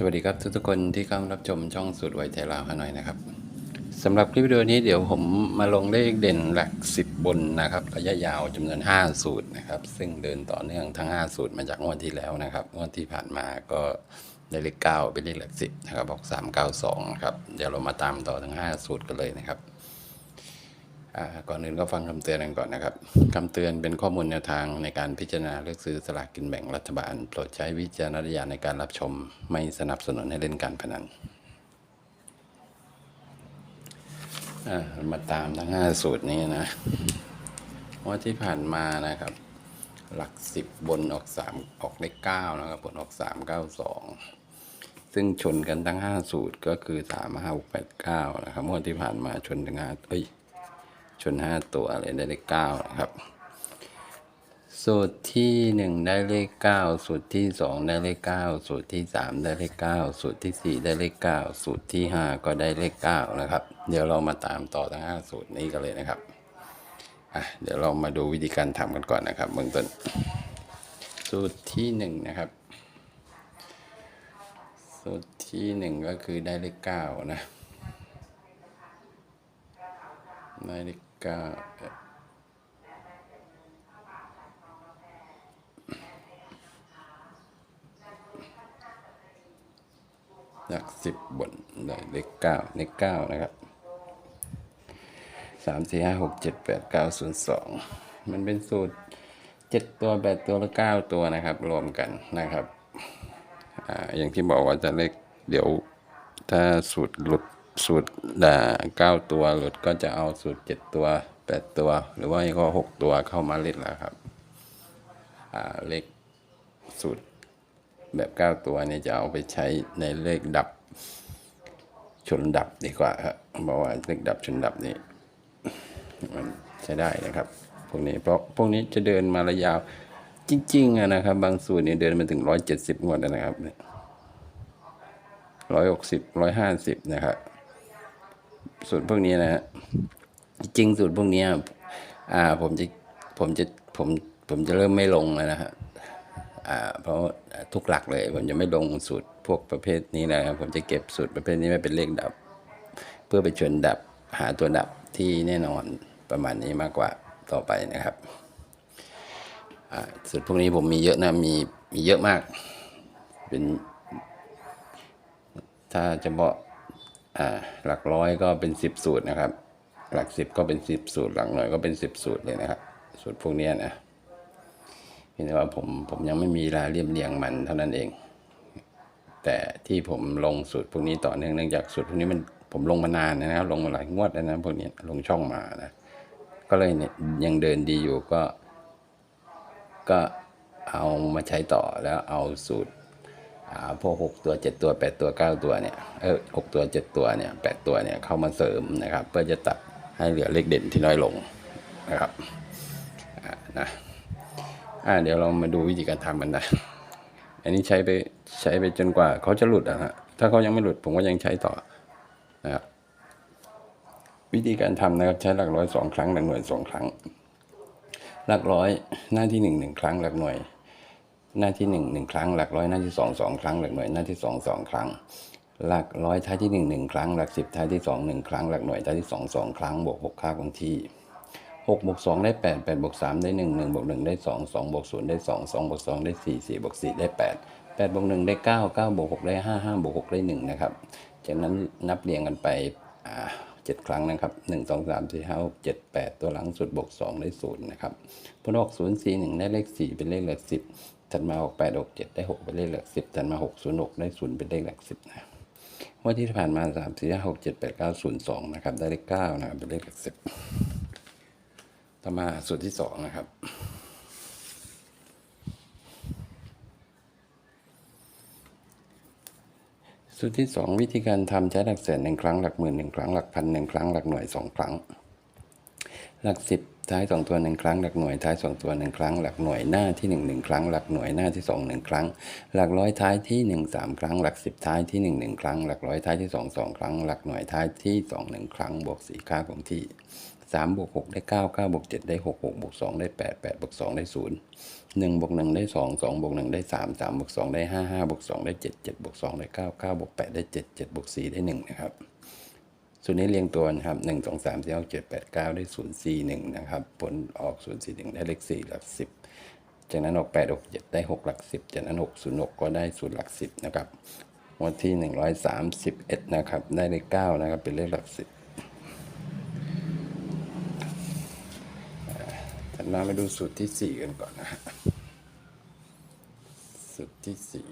สวัสดีครับทุกๆคนที่เข้ารับชมช่องสูตรไวไทยลาวฮานอยนะครับสำหรับคลิปวิดีโอนี้เดี๋ยวผมมาลงเลขเด่นหลัก 10 บนนะครับระยะยาวจำนวน 5 สูตรนะครับ ซึ่งเดินต่อเนื่องทั้ง 5 สูตรมาจากงวดที่แล้วนะครับงวดที่ผ่านมาก็ได้เลข9เป็นเลขหลัก 10นะครับบอก392นะครับเดี๋ยวเรามาตามต่อทั้ง 5 สูตรกันเลยนะครับ ก่อนอื่นก็ฟังคำเตือนกันก่อนนะครับคำเตือนเป็นข้อมูลแนวทางในการพิจารณาเลือกซื้อสลากกินแบ่งรัฐบาล โปรดใช้วิจารณญาณในการรับชม ไม่สนับสนุนให้เล่นการพนันมาตามทั้ง 5 สูตรนี้นะว่าที่ผ่านมานะครับ หลัก 10 บนออก 3 ออกเลข9นะครับผลออก 392ซึ่งชนกันทั้ง 5 สูตรก็คือ 3 5 6 8 9 นะครับเมื่อที่ผ่านมาชนทั้ง5เอ้ย ชนห้าตัวเลยได้เลขเก้านะครับ สูตรที่หนึ่งได้เลขเก้าสูตรที่สองได้เลขเก้าสูตรที่สามได้เลขเก้าสูตรที่สี่ได้เลขเก้าสูตรที่ห้าก็ได้เลขเก้านะครับ เดี๋ยวเรามาตามต่อทั้งห้าสูตรนี้กันเลยนะครับอะเดี๋ยวเรามาดูวิธีการทำกันก่อนนะครับเบื้องต้น สูตรที่หนึ่งนะครับสูตรที่หนึ่งก็คือได้เลขเก้านะนาฬิ กาหลักสิบบนได้เลขเก้าเลขเก้านะครับสามสี่ห้าหกเจ็ดแปดเก้าศูนย์สองมันเป็นสูตรเจ็ดตัวแปดตัวและเก้าตัวนะครับ รวมกันนะครับ อ่า อย่างที่บอกว่าจะเลขเดี๋ยวถ้าสูตรหลุด สูตรด่าเก้าตัวหลุดก็จะเอาสูตรเจ็ดตัวแปดตัว หรือว่าก็หกตัวเข้ามาเล่นแล้วครับเลขสูตรแบบเก้าตัวเนี่ยจะเอาไปใช้ในเลขดับชนดับดีกว่าครับเพราะว่าเลขดับชนดับนี่มันใช้ได้นะครับพวกนี้เพราะพวกนี้จะเดินมาระยาวจริงๆนะครับ บางสูตรเนี่ยเดินมาถึงร้อยเจ็ดสิบงวดแล้วนะครับร้อยหกสิบร้อยห้าสิบนะครับ สูตรพวกนี้นะฮะจริงสูตรพวกนี้อ่าผมจะผมจะผมผมจะเริ่มไม่ลงแล้วนะฮะอ่าเพราะทุกหลักเลย ผมจะไม่ลงสูตรพวกประเภทนี้นะครับผมจะเก็บสูตรประเภทนี้ไว้เป็นเลขดับ เพื่อไปชวนดับหาตัวดับที่แน่นอนประมาณนี้มากกว่าต่อไปนะครับสูตรพวกนี้ผมมีเยอะนะมีมีเยอะมาก เป็น ถ้าเฉพาะ อ่าหลักร้อยก็เป็นสิบสูตรนะครับ หลักสิบก็เป็นสิบสูตร หลักหน่วยก็เป็นสิบสูตรเลยนะครับ สูตรพวกนี้นะเพียงแต่ว่าผมผมยังไม่มีเวลาเรียบเรียงมันเท่านั้นเอง แต่ที่ผมลงสูตรพวกนี้ต่อเนื่องเนื่องจากสูตรพวกนี้มันผมลงมานานนะครับ ลงมาหลายงวดแล้วนะพวกนี้ลงช่องมานะก็เลยเนี่ยยังเดินดีอยู่ก็ ก็เอามาใช้ต่อแล้วเอาสูตร พวกหกตัวเจ็ดตัวแปดตัวเก้าตัวเนี่ยเออหกตัวเจ็ดตัวเนี่ยแปดตัวเนี่ยเข้ามาเสริมนะครับ เพื่อจะตัดให้เหลือเลขเด่นที่น้อยลงนะครับนะอ่าเดี๋ยวเรามาดูวิธีการทำมันนะอันนี้ใช้ไปใช้ไปจนกว่าเขาจะหลุดอะฮะถ้าเขายังไม่หลุดผมก็ยังใช้ต่อนะครับวิธีการทำนะครับใช้หลักร้อยสองครั้งหลักหน่วยสองครั้ง หลักร้อยหน้าที่หนึ่งหนึ่งครั้งหลักหน่วย หน้าที่หนึ่งหนึ่งครั้ง หลักร้อยหน้าที่สองสองครั้ง หลักหน่วยหน้าที่สองสองครั้ง หลักร้อยท้ายที่หนึ่งหนึ่งครั้ง หลักสิบท้ายที่สองหนึ่งครั้ง หลักหน่วยท้ายที่สองสองครั้ง บวกหกค่าคงที่หกบวกสองได้แปดแปดบวกสามได้หนึ่งหนึ่งบวกหนึ่งได้สองสองบวกศูนย์ได้สองสองบวกสองได้สี่สี่บวกสี่ได้แปดแปดบวกหนึ่งได้เก้าเก้าบวกหกได้ห้าห้าบวกหกได้หนึ่งนะครับ จากนั้นนับเรียงกันไปอ่า เจ็ดครั้งนะครับหนึ่งสองสามสี่ห้าเจ็ดแปดตัวหลังสุดบวกสองได้ศูนย์นะครับผลออกศูนย์สี่หนึ่งได้เลขสี่เป็นเลขหลักสิบถัดมาหกแปดหกเจ็ดได้หกเป็นเลขหลักสิบถัดมาหกศูนย์หกได้ศูนย์เป็นเลขหลักสิบนะว่าที่ผ่านมาสามสี่ห้าหกเจ็ดแปดเก้าศูนย์สองนะครับได้เลขเก้านะครับเป็นเลขหลักสิบต่อมาสูตรที่สองนะครับ สูตรที่สองวิธีการทำใช้หลักแสนหนึ่งครั้งหลักหมื่นหนึ่งครั้งหลักพันหนึ่งครั้งหลักหน่วยสองครั้ง หลักสิบท้ายสองตัวหนึ่งครั้ง หลักหน่วยท้ายสองตัวหนึ่งครั้ง หลักหน่วยหน้าที่หนึ่งหนึ่งครั้ง หลักหน่วยหน้าที่สองหนึ่งครั้ง หลักร้อยท้ายที่หนึ่งสามครั้ง หลักสิบท้ายที่หนึ่งหนึ่งครั้ง หลักร้อยท้ายที่สองสองครั้ง หลักหน่วยท้ายที่สองหนึ่งครั้ง บวกสีค่าคงที่สามบวกหกได้เก้าเก้าบวกเจ็ดได้หกหกบวกสองได้แปดแปดบวกสองได้ศูนย์ หนึ่งบวกหนึ่งได้สองสองบวกหนึ่งได้สามสามบวกสองได้ห้าห้าบวกสองได้เจ็ดเจ็ดบวกสองได้เก้าเก้าบวกแปดได้เจ็ดเจ็ดบวกสี่ได้หนึ่งนะครับส่วนนี้เรียงตัวนะครับหนึ่งสองสามสี่หกเจ็ดแปดเก้าได้ศูนย์สี่หนึ่งนะครับ ผลออกศูนย์สี่หนึ่งได้เลขสี่หลักสิบจากนั้นออกแปดออกเจ็ดได้หกหลักสิบจากนั้นหกศูนย์หกก็ได้ศูนย์หลักสิบนะครับวันที่หนึ่งร้อยสามสิบเอ็ดนะครับ ได้เลขเก้านะครับ เป็นเลขหลักสิบ ถัดมามาดูสูตรที่สี่กันก่อนนะฮะสูตรที่สี่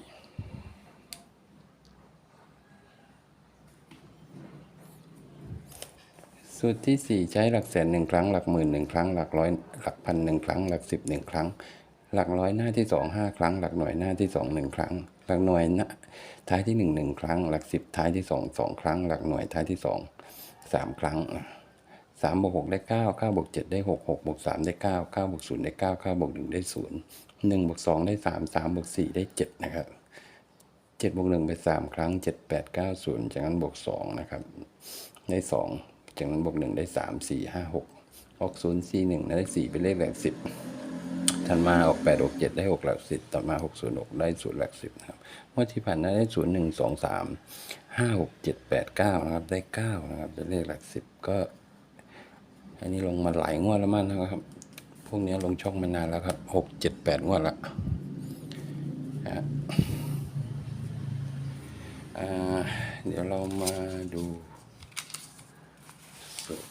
สูตรที่สี่ใช้หลักแสนหนึ่งครั้ง หลักหมื่นหนึ่งครั้ง หลักร้อยหลักพันหนึ่งครั้ง หลักสิบหนึ่งครั้ง หลักร้อยหน้าที่สองห้าครั้ง หลักหน่วยหน้าที่สองหนึ่งครั้ง หลักหน่วยหน้าท้ายที่หนึ่งหนึ่งครั้ง หลักสิบท้ายที่สองสองครั้ง หลักหน่วยท้ายที่สองสามครั้ง สามบวกหกได้เก้าเก้าบวกเจ็ดได้หกหกบวกสามได้เก้าเก้าบวกศูนย์ได้เก้าเก้าบวกหนึ่งได้ศูนย์หนึ่งบวกสองได้สามสามบวกสี่ได้เจ็ดนะครับเจ็ดบวกหนึ่งไปสามครั้งเจ็ดแปดเก้าศูนย์จากนั้นบวกสองนะครับ ได้สองจากนั้นบวกหนึ่งได้สามสี่ห้าหกออกศูนย์สี่หนึ่งได้สี่เป็นเลขหลักสิบถัดมาออกแปดออกเจ็ดได้หกหลักสิบต่อมาหกศูนย์หกได้ศูนย์หลักสิบนะครับเมื่อที่ผ่านมาได้ศูนย์หนึ่งสองสามห้าหกเจ็ดแปดเก้านะครับได้เก้านะครับเป็นเลขหลักสิบก็ อันนี้ลงมาหลายงวดแล้วมั้งนะครับ พวกนี้ลงช่องมานานแล้วครับหกเจ็ดแปดงวดละฮะเดี๋ยวเรามาดูสูตร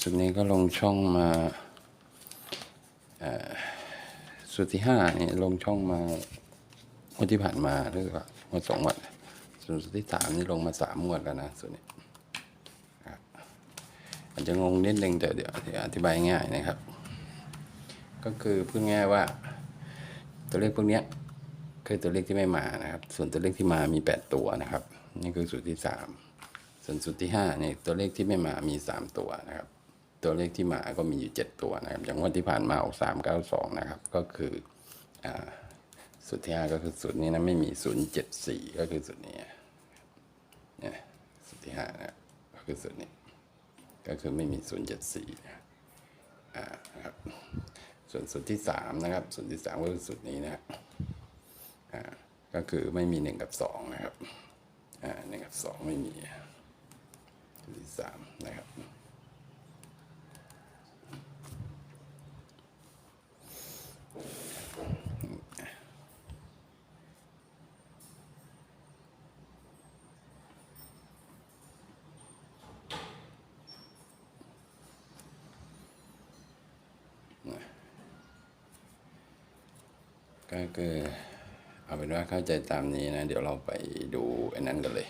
สูตรนี้ก็ลงช่องมาสูตรที่ห้านี่ลงช่องมางวดที่ผ่านมาหรือว่างวดสองงวดส่วนสูตรที่สามนี่ลงมาสามงวดแล้วนะสูตรนี้ อาจจะงงนิดนึงแต่เดี๋ยวอธิบายง่ายนะครับ ก็คือพูดง่ายว่า ตัวเลขพวกนี้คือตัวเลขที่ไม่มานะครับ ส่วนตัวเลขที่มามี 8 ตัวนะครับ นี่คือสูตรที่ 3 ส่วนสูตรที่5เนี่ยตัวเลขที่ไม่มามี 3 ตัวนะครับ ตัวเลขที่มาก็มีอยู่ 7 ตัวนะครับ อย่างวันที่ผ่านมาออก3 9 2 นะครับ ก็คืออ่าสูตรที่5ก็คือสูตรนี้นะไม่มี 074 ก็คือสูตรนี้เนี่ยสูตรที่5นะครับก็คือสูตรนี้ ก็คือไม่มี 074นะอ่นะครับ ส่วนสูตรที่3นะครับสูตรที่3ก็คือสูตรนี้นะก็คือไม่มี 1 กับ 2 นะครับหนึ่งกับ 2 ไม่มีสูตรที่3นะครับ ก็คือเอาเป็นว่าเข้าใจตามนี้นะ เดี๋ยวเราไปดูอันนั้นกันเลย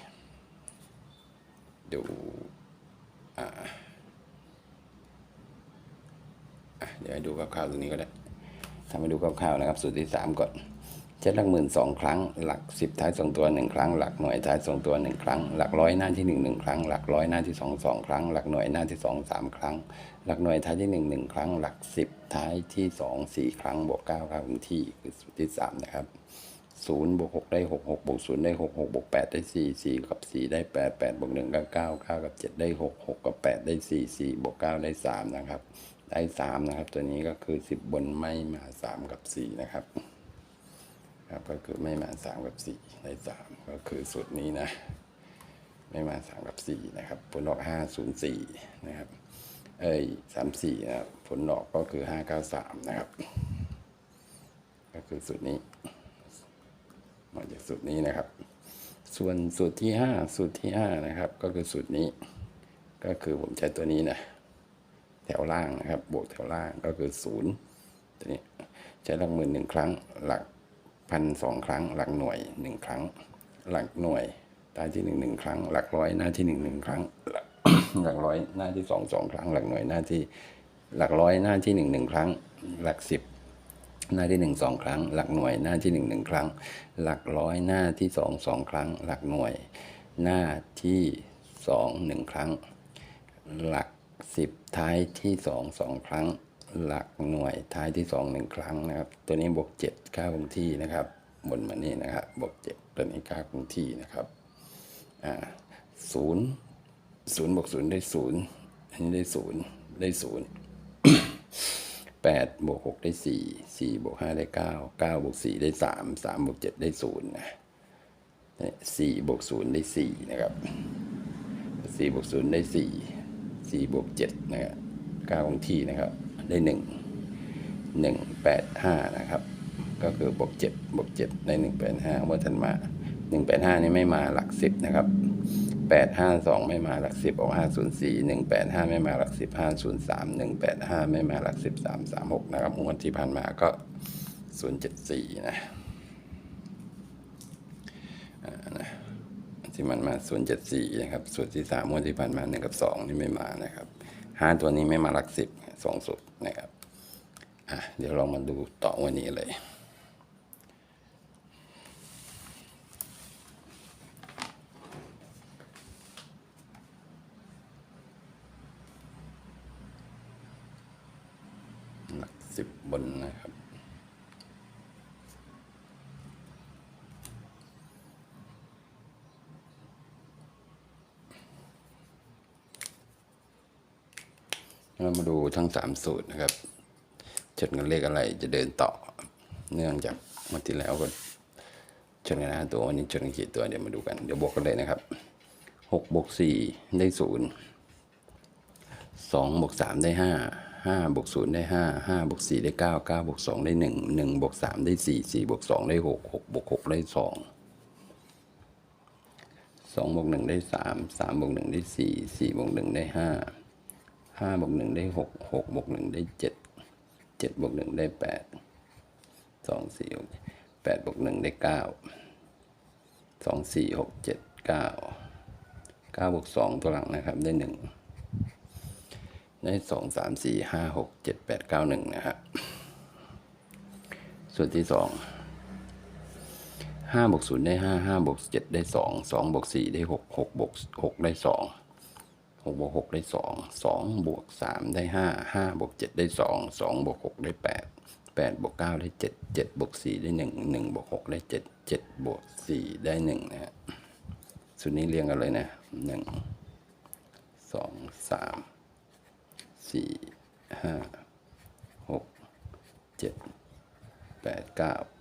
ดูอ่าอะเดี๋ยวให้ดูคร่าวๆตรงนี้ก็ได้ทำให้ดูคร่าวๆนะครับ สูตรที่สามก่อน เจ็ดหลักหมื่นสองครั้ง หลักสิบท้ายสองตัวหนึ่งครั้ง หลักหน่วยท้ายสองตัวหนึ่งครั้ง หลักร้อยหน้าที่หนึ่งหนึ่งครั้ง หลักร้อยหน้าที่สองสองครั้ง หลักหน่วยหน้าที่สองสามครั้ง หลักหน่วยท้ายที่หนึ่งหนึ่งครั้ง หลักสิบท้ายที่สองสี่ครั้ง บวกเก้าครั้งที่คือสูตรที่สามนะครับศูนย์บวกหกได้หกหกบวกศูนย์ได้หกหกบวกแปดได้สี่สี่กับสี่ได้แปดแปดบวกหนึ่งก็เก้าเก้ากับเจ็ดได้หกหกกับแปดได้สี่สี่บวกเก้าได้สามนะครับ ได้สามนะครับ ตัวนี้ก็คือสิบบนไม่มาสามกับสี่นะครับ ครับก็คือไม่มาสามกับสี่ได้สามก็คือสูตรนี้นะ ไม่มาสามกับสี่นะครับ ผลออกห้าศูนย์สี่นะครับ เอ้ยสามสี่นะครับผลออกก็คือห้าเก้าสามนะครับ ก็คือสูตรนี้ มาจากสูตรนี้นะครับ ส่วนสูตรที่ห้าสูตรที่ห้านะครับ ก็คือสูตรนี้ ก็คือผมใช้ตัวนี้นะแถวล่างนะครับ บวกแถวล่างก็คือศูนย์ตัวนี้ใช้หลักหมื่นหนึ่งครั้งหลัก พันสองครั้ง หลักหน่วยหนึ่งครั้ง หลักหน่วย ตาที่หนึ่งหนึ่งครั้ง หลักร้อยหน้าที่หนึ่งหนึ่งครั้ง หลักร้อยหน้าที่สองสองครั้ง หลักหน่วยหน้าที่หลักร้อยหน้าที่หนึ่งหนึ่งครั้ง หลักสิบหน้าที่หนึ่งสองครั้ง หลักหน่วยหน้าที่หนึ่งหนึ่งครั้ง หลักร้อยหน้าที่สองสองครั้ง หลักหน่วย หน้าที่สองหนึ่งครั้ง หลักสิบท้ายที่สองสองครั้ง หลักหน่วยท้ายที่สองหนึ่งครั้งนะครับ ตัวนี้บวกเจ็ดค่าคงที่นะครับบนมานี่นะครับบวกเจ็ดตัวนี้ค่าคงที่นะครับอ่าศูนย์ศูนย์บวกศูนย์ได้ศูนย์อันนี้ได้ศูนย์ได้ศูนย์แปดบวกหกได้สี่สี่บวกห้าได้เก้าเก้าบวกสี่ได้สามสามบวกเจ็ดได้ศูนย์นะสี่บวกศูนย์ได้สี่นะครับสี่บวกศูนย์ได้สี่สี่บวกเจ็ดนะครับเก้าของที่นะครับ ได้หนึ่งหนึ่งแปดห้านะครับ ก็คือบวกเจ็ดบวกเจ็ดได้หนึ่งแปดห้าว่าทันมาหนึ่งแปดห้านี่ไม่มาหลักสิบนะครับแปดห้าสองไม่มาหลักสิบออกห้าศูนย์สี่หนึ่งแปดห้าไม่มาหลักสิบห้าศูนย์สามหนึ่งแปดห้าไม่มาหลักสิบสามสามหกนะครับงวดที่ผ่านมาก็ศูนย์เจ็ดสี่นะอ่านะที่มันมาศูนย์เจ็ดสี่นะครับส่วนที่สามงวดที่ผ่านมาหนึ่งกับสองนี่ไม่มานะครับห้าตัวนี้ไม่มาหลักสิบ สองสุดนะครับอะเดี๋ยวลองมาดูต่อวันนี้เลยหลักสิบบนนะครับ เรามาดู ทั้งสามสูตรนะครับชนกันเลขอะไรจะเดินต่อ เนื่องจากเมื่อที่แล้วก็ชนกันห้าตัววันนี้ชนกันกี่ตัวเดี๋ยวมาดูกันเดี๋ยวบวกกันเลยนะครับหกบวกสี่ได้ศูนย์สองบวกสามได้ห้าห้าบวกศูนย์ได้ห้าห้าบวกสี่ได้เก้าเก้าบวกสองได้หนึ่งหนึ่งบวกสามได้สี่สี่บวกสองได้หกหกบวกหกได้สองสองบวกหนึ่งได้สามสามบวกหนึ่งได้สี่สี่บวกหนึ่งได้ห้า ห้าบวกหนึ่งได้หกหกบวกหนึ่งได้เจ็ดเจ็ดบวกหนึ่งได้แปดสองสี่หกแปดบวกหนึ่งได้เก้าสองสี่หกเจ็ดเก้าเก้าบวกสองตัวหลังนะครับได้หนึ่งได้สองสามสี่ห้าหกเจ็ดแปดเก้าหนึ่งนะครับส่วนที่สองห้าบวกศูนย์ได้ห้าห้าบวกเจ็ดได้สองสองบวกสี่ได้หกหกบวกหกได้สอง 6บวก6ได้ 2 2 บวก 3 ได้ 5 5 บวก 7 ได้ 2 2 บวก 6 ได้ 8 8 บวก 9 ได้ 7 7 บวก 4 ได้ 1 1 บวก 6 ได้ 7 7 บวก 4 ได้ 1 นะฮะสูตนี้เรียงกันเลยนะ 1 2 3 4 5 6 7 8 9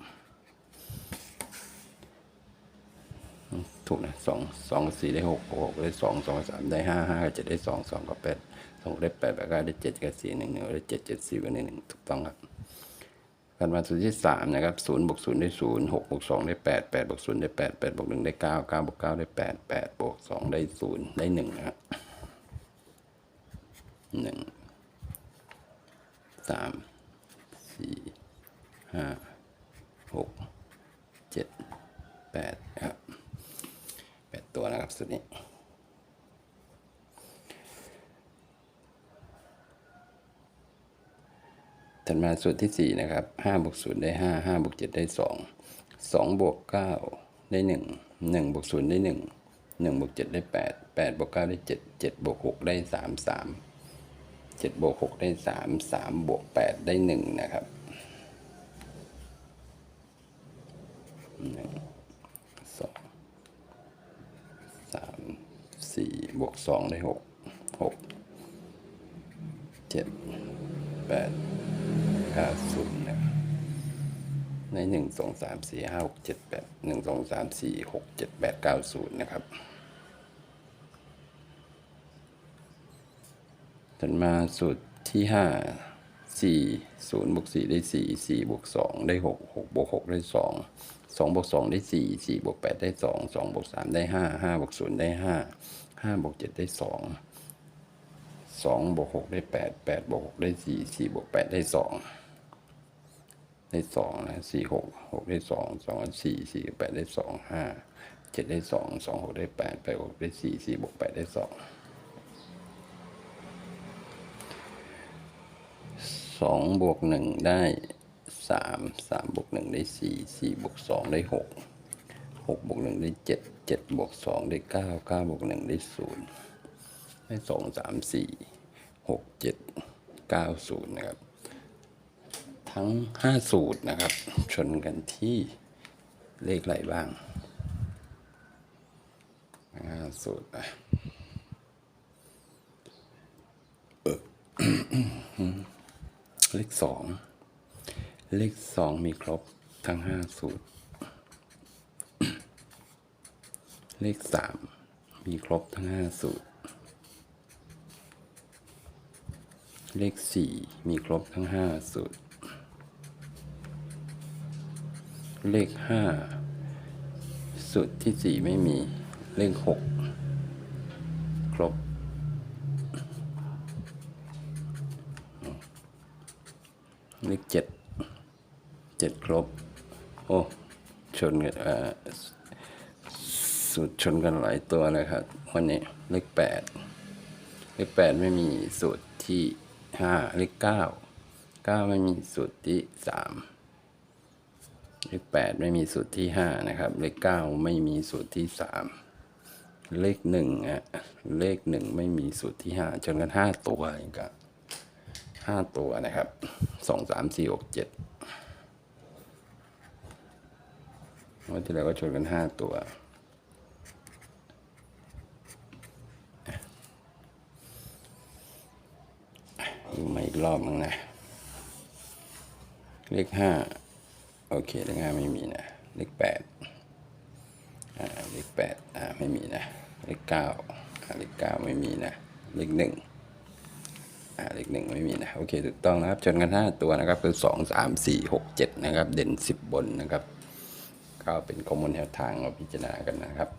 ถูกนะสองสองสี่ได้หกหกได้สองสองสามได้ห้าห้ากับเจ็ดได้สองสองกับแปดสองได้แปดแปดก็ได้เจ็ดกับสี่หนึ่งหนึ่งได้เจ็ดเจ็ดสี่กับหนึ่งหนึ่งถูกต้องครับการมาสูตรที่สามนะครับศูนย์บวกศูนย์ได้ศูนย์หกบวกสองได้แปดแปดบวกศูนย์ได้แปดแปดบวกหนึ่งได้เก้าเก้าบวกเก้าได้แปดแปดบวกสองได้ศูนย์ได้หนึ่งนะครับหนึ่งสามสี่ห้าหกเจ็ดแปด ปดตัวนะครับสุดนี้ถัดมาส่วนที่สี่นะครับห้าบวกศูนย์ได้ห้าห้าบวกเจ็ดได้สองสองบวกเก้าได้หนึ่งหนึ่งบวกศูนย์ได้หนึ่งหนึ่งบวกเจ็ดได้แปดแปดบวกเก้าได้เจ็ดเจ็ดบวกหกได้สามสามเจ็ดบวกหกได้สามสามบวกแปดได้หนึ่งนะครับหนึ่งสอง สามสี่ บวกสองได้หกหกเจ็ดแปดเก้าศูนย์นะในหนึ่งสองสามสี่ห้าหกเจ็ดแปดหนึ่งสองสามสี่หกเจ็ดแปดเก้าศูนย์นะครับถัดมาสูตรที่ห้าสี่ศูนย์บวกสี่ได้สี่สี่บวกสองได้หกหกบวกหกได้สอง สองบวกสองได้สี่สี่บวกแปดได้สองสองบวกสามได้ห้าห้าบวกศูนย์ได้ห้าห้าบวกเจ็ดได้สองสองบวกหกได้แปดแปดบวกหกได้สี่สี่บวกแปดได้สองได้สองนะสี่หกหกได้สองสองสี่สี่แปดได้สองห้าเจ็ดได้สองสองหกได้แปดแปดหกได้สี่สี่บวกแปดได้สองสองบวกหนึ่งได้ สามสามบวกหนึ่งได้สี่สี่บวกสองได้หกหกบวกหนึ่งได้เจ็ดเจ็ดบวกสองได้เก้าเก้าบวกหนึ่งได้ศูนย์ได้สองสามสี่หกเจ็ดเก้าศูนย์นะครับ ทั้งห้าสูตรนะครับ ชนกันที่เลขอะไรบ้างห้าสูตรนะเลขสอง เลขสองมีครบทั้งห้าสูตร เลขสามมีครบทั้งห้าสูตร เลขสี่มีครบทั้งห้าสูตร เลขห้าสูตรที่สี่ไม่มี เลขหกครบเลขเจ็ด เจ็ดครบ โอ้ชนกันสูตรชนกันหลายตัวเลยครับ วันนี้เลขแปดเลขแปดไม่มีสูตรที่ห้าเลขเก้าเก้าไม่มีสูตรที่สามเลขแปดไม่มีสูตรที่ห้านะครับ เลขเก้าไม่มีสูตรที่สามเลขหนึ่งอะเลขหนึ่งไม่มีสูตรที่ห้าจนกันห้าตัวเองครับห้าตัวนะครับสองสามสี่หกเจ็ด วันที่แล้วก็ชนกันห้าตัวดูมาอีกรอบนึงนะ เลขห้าโอเคเลขห้าไม่มีนะ เลขแปดอ่าเลขแปดอ่าไม่มีนะ เลขเก้าอ่าเลขเก้าไม่มีนะ เลขหนึ่งอ่าเลขหนึ่งไม่มีนะ โอเคถูกต้องนะครับจนกันห้าตัวนะครับ คือสองสามสี่หกเจ็ดนะครับ เด่นสิบบนนะครับ ก็เป็นข้อมูลแนวทางเราพิจารณากันนะครับ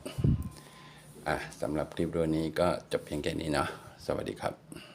อะสำหรับคลิปวิดีโอนี้ก็จบเพียงแค่นี้เนาะสวัสดีครับ